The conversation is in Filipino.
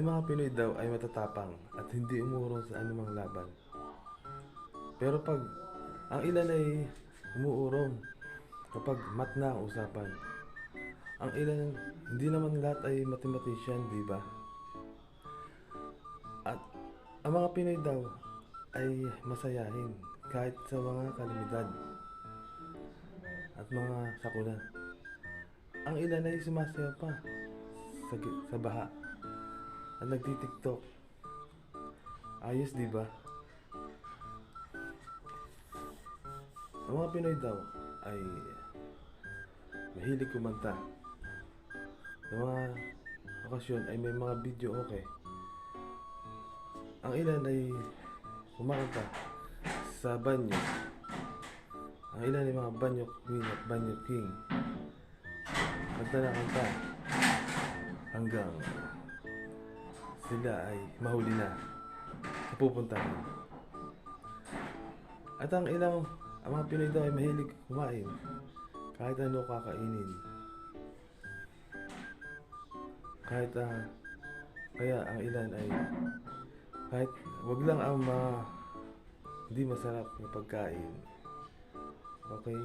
ay mga Pinoy daw ay matatapang at hindi umurong sa anumang laban. Pero pag ang ilan ay umuurong kapag mat na ang usapan. Ang ilan, hindi naman lahat ay mathematician, di ba? At ang mga Pinoy daw ay masayahin kahit sa mga kalamidad at mga sakuna. Ang ilan ay sumasayaw pa sa, sa baha at nagtitiktok. Ayos, di ba? Ang mga Pinoy daw ay mahilig kumanta. Sa mga okasyon ay may mga video okay. Ang ilan ay kumakanta sa banyo. Ang ilan ay mga banyo queen at banyo king. Kanta na kanta hanggang sila ay mahuli na sa pupuntahan. At ang ilang, ang mga Pinoy daw ay mahilig kumain kahit ano kakainin. Kahit ah, kaya ang ilan ay kahit wag lang ang mga hindi masarap na pagkain. Okay?